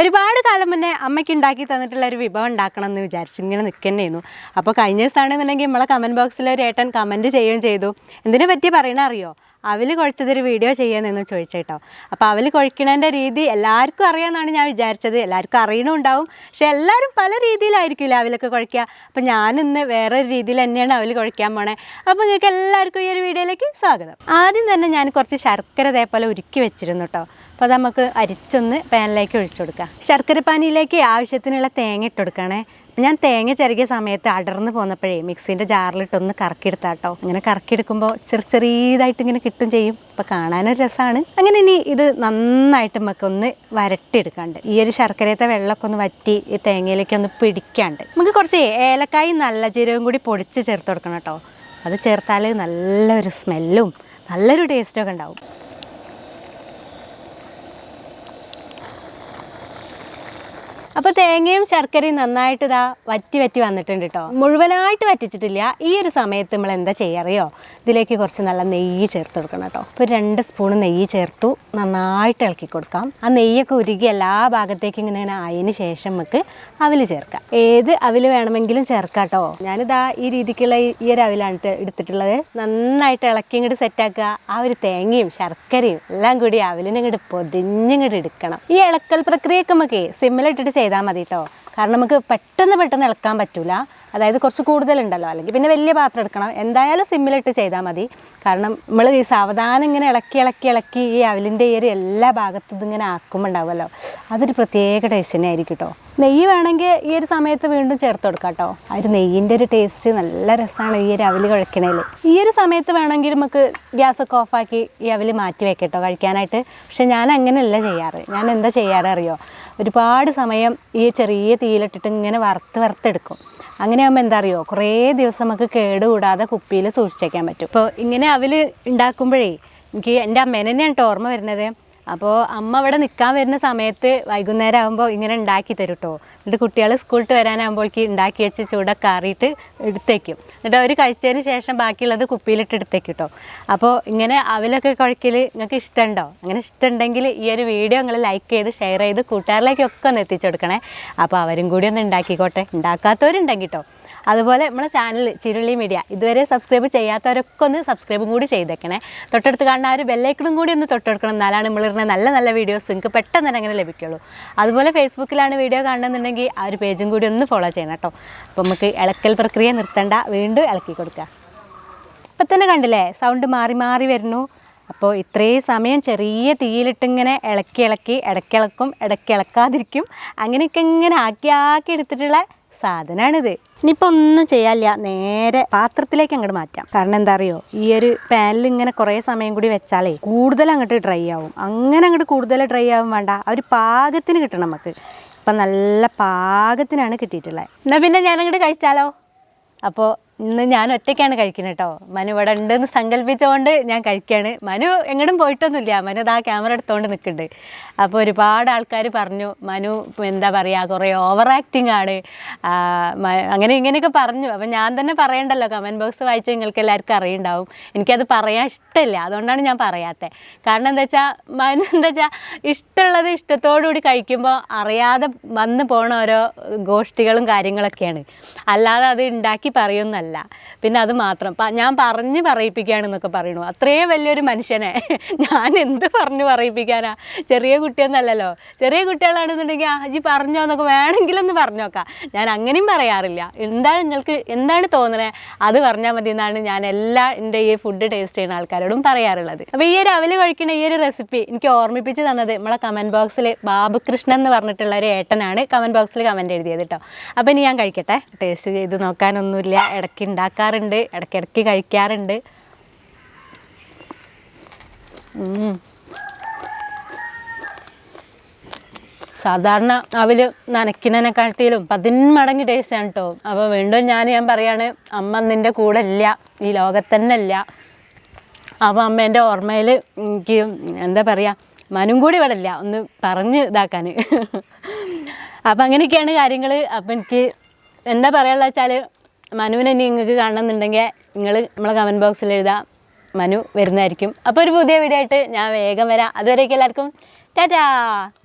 ഒരുപാട് കാലം മുന്നേ അമ്മയ്ക്ക് ഉണ്ടാക്കി തന്നിട്ടുള്ള ഒരു വിഭവം ഉണ്ടാക്കണം എന്ന് വിചാരിച്ചു ഇങ്ങനെ നിൽക്കുന്നതായിരുന്നു അപ്പോൾ കഴിഞ്ഞ ദിവസമാണെന്നുണ്ടെങ്കിൽ നമ്മളെ കമന്റ് ബോക്സിൽ ഒരു ഏട്ടൻ കമന്റ് ചെയ്യുകയും ചെയ്തു. എന്തിനെ പറ്റി പറയണ അറിയോ? അവൽ കുഴച്ചതൊരു വീഡിയോ ചെയ്യാമെന്ന് ചോദിച്ചേട്ടോ അപ്പോൾ അവൽ കുഴിക്കണേന്റെ രീതി എല്ലാവർക്കും അറിയാമെന്നാണ് ഞാൻ വിചാരിച്ചത്. എല്ലാവർക്കും അറിയണമുണ്ടാവും പക്ഷെ എല്ലാവരും പല രീതിയിലായിരിക്കില്ല അവലൊക്കെ കുഴയ്ക്കുക അപ്പോൾ ഞാനിന്ന് വേറൊരു രീതിയിൽ തന്നെയാണ് അവൽ കുഴിക്കാൻ പോണേ. അപ്പോൾ നിങ്ങൾക്ക് എല്ലാവർക്കും ഈ ഒരു വീഡിയോയിലേക്ക് സ്വാഗതം. ആദ്യം തന്നെ ഞാൻ കുറച്ച് ശർക്കര ഇതേപോലെ ഉരുക്കി വെച്ചിരുന്നു കേട്ടോ. അപ്പോൾ അത് നമുക്ക് അരിച്ചൊന്ന് പാനിലേക്ക് ഒഴിച്ചു കൊടുക്കാം. ശർക്കര പാനിയിലേക്ക് ആവശ്യത്തിനുള്ള തേങ്ങ ഇട്ട് കൊടുക്കണേ. ഞാൻ തേങ്ങ ചിരകിയ സമയത്ത് അടർന്ന് പോന്നപ്പോഴേ മിക്സിന്റെ ജാറിലിട്ടൊന്ന് കറക്കിയെടുത്താട്ടോ. ഇങ്ങനെ കറക്കിയെടുക്കുമ്പോൾ ചെറു ചെറിയതായിട്ട് ഇങ്ങനെ കിട്ടും ചെയ്യും. അപ്പോൾ കാണാനൊരു രസമാണ് അങ്ങനെ ഇനി ഇത് നന്നായിട്ട് നമുക്ക് ഒന്ന് വരട്ടിയെടുക്കാണ്ട്. ഈ ഒരു ശർക്കരയത്തെ വെള്ളമൊക്കെ ഒന്ന് വറ്റി ഈ തേങ്ങയിലേക്ക് ഒന്ന് പിടിക്കാണ്ട്. നമുക്ക് കുറച്ച് ഏലക്കായും നല്ല ജീരകവും കൂടി പൊടിച്ച് ചേർത്ത് കൊടുക്കണം കേട്ടോ. അത് ചേർത്താൽ നല്ലൊരു സ്മെല്ലും നല്ലൊരു ടേസ്റ്റൊക്കെ ഉണ്ടാവും. അപ്പോൾ തേങ്ങയും ശർക്കരയും നന്നായിട്ട് ഇതാ വറ്റി വറ്റി വന്നിട്ടുണ്ട് കേട്ടോ മുഴുവനായിട്ട് വറ്റിച്ചിട്ടില്ല. ഈ ഒരു സമയത്ത് നമ്മൾ എന്താ ചെയ്യാറിയോ? ഇതിലേക്ക് കുറച്ച് നല്ല നെയ്യ് ചേർത്ത് കൊടുക്കണം കേട്ടോ ഇപ്പോൾ രണ്ട് സ്പൂൺ നെയ്യ് ചേർത്തു. നന്നായിട്ട് ഇളക്കി കൊടുക്കാം. ആ നെയ്യൊക്കെ ഉരുകി എല്ലാ ഭാഗത്തേക്കും ഇങ്ങനെ ഇങ്ങനെ ആയതിന് ശേഷം നമുക്ക് അവിൽ ചേർക്കാം. ഏത് അവിൽ വേണമെങ്കിലും ചേർക്കാം കേട്ടോ ഞാനിതാ ഈ രീതിക്കുള്ള ഈ ഒരു അവിലാണ് ട്ട് എടുത്തിട്ടുള്ളത്. നന്നായിട്ട് ഇളക്കി ഇങ്ങോട്ട് സെറ്റാക്കുക ആ ഒരു തേങ്ങയും ശർക്കരയും എല്ലാം കൂടി അവിലിനെ ഇങ്ങോട്ട് പൊതിഞ്ഞിങ്ങോട്ട് എടുക്കണം. ഈ ഇളക്കൽ പ്രക്രിയയൊക്കെ നമുക്ക് സിമ്മിലിട്ടിട്ട് ചെയ്താൽ മതി കേട്ടോ കാരണം നമുക്ക് പെട്ടെന്ന് പെട്ടെന്ന് ഇളക്കാൻ പറ്റില്ല അതായത് കുറച്ച് കൂടുതലുണ്ടല്ലോ. അല്ലെങ്കിൽ പിന്നെ വലിയ പാത്രം എടുക്കണം. എന്തായാലും സിമ്മിലിട്ട് ചെയ്താൽ മതി. കാരണം നമ്മൾ ഈ സാവധാനം ഇങ്ങനെ ഇളക്കി ഇളക്കി ഇളക്കി ഈ അവലിന്റെ ഈ ഒരു എല്ലാ ഭാഗത്തും ഇതിങ്ങനെ ആക്കുമ്പോൾ ഉണ്ടാവുമല്ലോ അതൊരു പ്രത്യേക ടേസ്റ്റ് തന്നെ ആയിരിക്കും കേട്ടോ നെയ്യ് വേണമെങ്കിൽ ഈ ഒരു സമയത്ത് വീണ്ടും ചേർത്ത് കൊടുക്കാം കേട്ടോ ആ ഒരു നെയ്യിന്റെ ഒരു ടേസ്റ്റ് നല്ല രസമാണ് ഈ ഒരു അവൽ കഴിക്കണേൽ. ഈ ഒരു സമയത്ത് വേണമെങ്കിൽ നമുക്ക് ഗ്യാസൊക്കെ ഓഫാക്കി ഈ അവൽ മാറ്റി വെക്കാം കേട്ടോ കഴിക്കാനായിട്ട്. പക്ഷെ ഞാൻ അങ്ങനെയല്ല ചെയ്യാറ്. ഞാൻ എന്താ ചെയ്യാറ് അറിയോ? ഒരുപാട് സമയം ഈ ചെറിയ തീയിലിട്ടിട്ട് ഇങ്ങനെ വറുത്ത് വറുത്തെടുക്കും. അങ്ങനെ ആകുമ്പോൾ എന്താ അറിയോ കുറേ ദിവസം നമുക്ക് കേടുകൂടാതെ കുപ്പിയിൽ സൂക്ഷിച്ചേക്കാൻ പറ്റും. അപ്പോൾ ഇങ്ങനെ അവൽ ഉണ്ടാക്കുമ്പോഴേ എനിക്ക് എന്റെ അമ്മേനെ തന്നെയാണ് കേട്ടോ ഓർമ്മ വരുന്നത്. അപ്പോൾ അമ്മ അവിടെ നിൽക്കാൻ വരുന്ന സമയത്ത് വൈകുന്നേരം ആകുമ്പോൾ ഇങ്ങനെ ഉണ്ടാക്കി തരും കേട്ടോ എന്നിട്ട് കുട്ടികൾ സ്കൂളിട്ട് വരാനാകുമ്പോഴേക്ക് ഉണ്ടാക്കി വെച്ച് ചൂടൊക്കെ ആറിയിട്ട് എടുത്തേക്കും. എന്നിട്ട് അവർ കഴിച്ചതിന് ശേഷം ബാക്കിയുള്ളത് കുപ്പിയിലിട്ട് എടുത്തേക്കും കേട്ടോ അപ്പോൾ ഇങ്ങനെ അവലൊക്കെ കുഴക്കൽ നിങ്ങൾക്ക് ഇഷ്ടമുണ്ടോ അങ്ങനെ ഇഷ്ടമുണ്ടെങ്കിൽ ഈ ഒരു വീഡിയോ നിങ്ങൾ ലൈക്ക് ചെയ്ത് ഷെയർ ചെയ്ത് കൂട്ടുകാരിലേക്കൊക്കെ ഒന്ന് എത്തിച്ചു കൊടുക്കണേ അപ്പോൾ അവരും കൂടി ഒന്ന് ഉണ്ടാക്കിക്കോട്ടെ ഉണ്ടാക്കാത്തവരുണ്ടെങ്കിൽ കേട്ടോ അതുപോലെ നമ്മളെ ചാനൽ ചിരുളി മീഡിയ ഇതുവരെ സബ്സ്ക്രൈബ് ചെയ്യാത്തവരൊക്കെ ഒന്ന് സബ്സ്ക്രൈബും കൂടി ചെയ്തേക്കണേ. തൊട്ടടുത്ത് കാണുന്ന ആ ഒരു ബെല്ലൈക്കണും കൂടി ഒന്ന് തൊട്ടെടുക്കണം. എന്നാലാണ് നമ്മളിരുന്ന നല്ല നല്ല വീഡിയോസ് നിങ്ങൾക്ക് പെട്ടെന്ന് തന്നെ അങ്ങനെ ലഭിക്കുള്ളൂ. അതുപോലെ ഫേസ്ബുക്കിലാണ് വീഡിയോ കാണുന്നുണ്ടെങ്കിൽ ആ ഒരു പേജും കൂടി ഒന്ന് ഫോളോ ചെയ്യണം കേട്ടോ. അപ്പോൾ നമുക്ക് ഇളക്കൽ പ്രക്രിയ നിർത്തേണ്ട. വീണ്ടും ഇളക്കി കൊടുക്കുക ഇപ്പം തന്നെ കണ്ടില്ലേ? സൗണ്ട് മാറി മാറി വരുന്നു. അപ്പോൾ ഇത്രയും സമയം ചെറിയ തീയിലിട്ടിങ്ങനെ ഇളക്കി ഇളക്കി ഇടയ്ക്കിളക്കും ഇടയ്ക്കിളക്കാതിരിക്കും അങ്ങനെയൊക്കെ ഇങ്ങനെ ആക്കി ആക്കി എടുത്തിട്ടുള്ള സാധനമാണിത് ഇനിയിപ്പോൾ ഒന്നും ചെയ്യാനില്ല. നേരെ പാത്രത്തിലേക്ക് അങ്ങോട്ട് മാറ്റാം. കാരണം എന്താ അറിയോ? ഈ ഒരു പാനിൽ ഇങ്ങനെ കുറേ സമയം കൂടി വെച്ചാലേ കൂടുതൽ അങ്ങോട്ട് ഡ്രൈ ആവും. അങ്ങനെ അങ്ങോട്ട് കൂടുതൽ ഡ്രൈ ആവും വേണ്ട. ആ ഒരു പാകത്തിന് കിട്ടണം നമുക്ക്. ഇപ്പം നല്ല പാകത്തിനാണ് കിട്ടിയിട്ടുള്ളത്. എന്നാൽ പിന്നെ ഞാൻ അങ്ങോട്ട് കഴിച്ചാലോ? അപ്പോൾ ഇന്ന് ഞാൻ ഒറ്റയ്ക്കാണ് കഴിക്കുന്നത് കേട്ടോ മനു ഇവിടെ ഉണ്ടെന്ന് സങ്കല്പിച്ചുകൊണ്ട് ഞാൻ കഴിക്കുകയാണ് മനു എങ്ങോട്ടും പോയിട്ടൊന്നുമില്ല. മനു ഇതാ ക്യാമറ എടുത്തുകൊണ്ട് നിൽക്കുന്നുണ്ട് അപ്പോൾ ഒരുപാട് ആൾക്കാർ പറഞ്ഞു മനു എന്താ പറയുക കുറേ ഓവർ ആക്ടിങ് ആണ് അങ്ങനെ ഇങ്ങനെയൊക്കെ പറഞ്ഞു. അപ്പം ഞാൻ തന്നെ പറയണ്ടല്ലോ കമന്റ് ബോക്സ് വായിച്ച് നിങ്ങൾക്ക് എല്ലാവർക്കും അറിയുണ്ടാവും. എനിക്കത് പറയാൻ ഇഷ്ടമില്ല. അതുകൊണ്ടാണ് ഞാൻ പറയാത്തത് കാരണം എന്താ വെച്ചാൽ മനു എന്താ വെച്ചാൽ ഇഷ്ടമുള്ളത് ഇഷ്ടത്തോടു കൂടി കഴിക്കുമ്പോൾ അറിയാതെ വന്നു പോണ ഓരോ ഗോഷ്ഠികളും കാര്യങ്ങളൊക്കെയാണ്. അല്ലാതെ അത് ഉണ്ടാക്കി പറയുന്നല്ല. പിന്നെ അത് മാത്രം. ഞാൻ പറഞ്ഞ് പറയിപ്പിക്കുകയാണെന്നൊക്കെ പറയണു അത്രയും വലിയൊരു മനുഷ്യനെ ഞാൻ എന്ത് പറഞ്ഞ് പറയിപ്പിക്കാനാ? ചെറിയ കുട്ടിയൊന്നല്ലല്ലോ. ചെറിയ കുട്ടികളാണെന്നുണ്ടെങ്കിൽ ആ ജി പറഞ്ഞോ എന്നൊക്കെ വേണമെങ്കിലൊന്ന് പറഞ്ഞോക്കാം. ഞാൻ അങ്ങനെയും പറയാറില്ല. എന്താണ് നിങ്ങൾക്ക് എന്താണ് തോന്നുന്നത് അത് പറഞ്ഞാൽ മതി എന്നാണ് ഞാൻ എല്ലാ എന്റെ ഈ ഫുഡ് ടേസ്റ്റ് ചെയ്യുന്ന ആൾക്കാരോടും പറയാറുള്ളത്. അപ്പോൾ ഈ ഒരു അവൽ കഴിക്കുന്ന ഈ ഒരു റെസിപ്പി എനിക്ക് ഓർമ്മിപ്പിച്ച് തന്നത് നമ്മളെ കമന്റ് ബോക്സിൽ ബാബുകൃഷ്ണൻ എന്ന് പറഞ്ഞിട്ടുള്ള ഒരു ഏട്ടനാണ് കമന്റ് ബോക്സിൽ കമന്റ് എഴുതിയത് കേട്ടോ അപ്പോൾ ഇനി ഞാൻ കഴിക്കട്ടെ. ടേസ്റ്റ് ചെയ്ത് നോക്കാനൊന്നുമില്ല. ഇടയ്ക്ക് ഉണ്ടാക്കാറുണ്ട് ഇടയ്ക്കിടയ്ക്ക് കഴിക്കാറുണ്ട്. സാധാരണ അവൽ നനയ്ക്കുന്നതിനെക്കാട്ടിലും പതിന്മടങ്ങ് ടേസ്റ്റാണ് കേട്ടോ അപ്പോൾ വീണ്ടും ഞാൻ ഞാൻ പറയാണ് അമ്മ നിന്റെ കൂടെ ഇല്ല ഈ ലോകത്തന്നെ ഇല്ല അപ്പോൾ അമ്മേന്റെ ഓർമ്മയിൽ എനിക്ക് എന്താ പറയുക മനും കൂടി ഇവിടെ ഇല്ല ഒന്ന് പറഞ്ഞ് ഇതാക്കാൻ അപ്പം അങ്ങനെയൊക്കെയാണ് കാര്യങ്ങൾ അപ്പം എനിക്ക് എന്താ പറയുക വെച്ചാൽ മനുവിനെ ഇനി നിങ്ങൾക്ക് കാണണമെന്നുണ്ടെങ്കിൽ നിങ്ങൾ നമ്മളെ കമന്റ് ബോക്സിൽ എഴുതാം. മനു വരുന്നതായിരിക്കും. അപ്പോൾ ഒരു പുതിയ വീഡിയോ ആയിട്ട് ഞാൻ വേഗം വരാം. അതുവരേക്കും എല്ലാവർക്കും. ടാറ്റാ!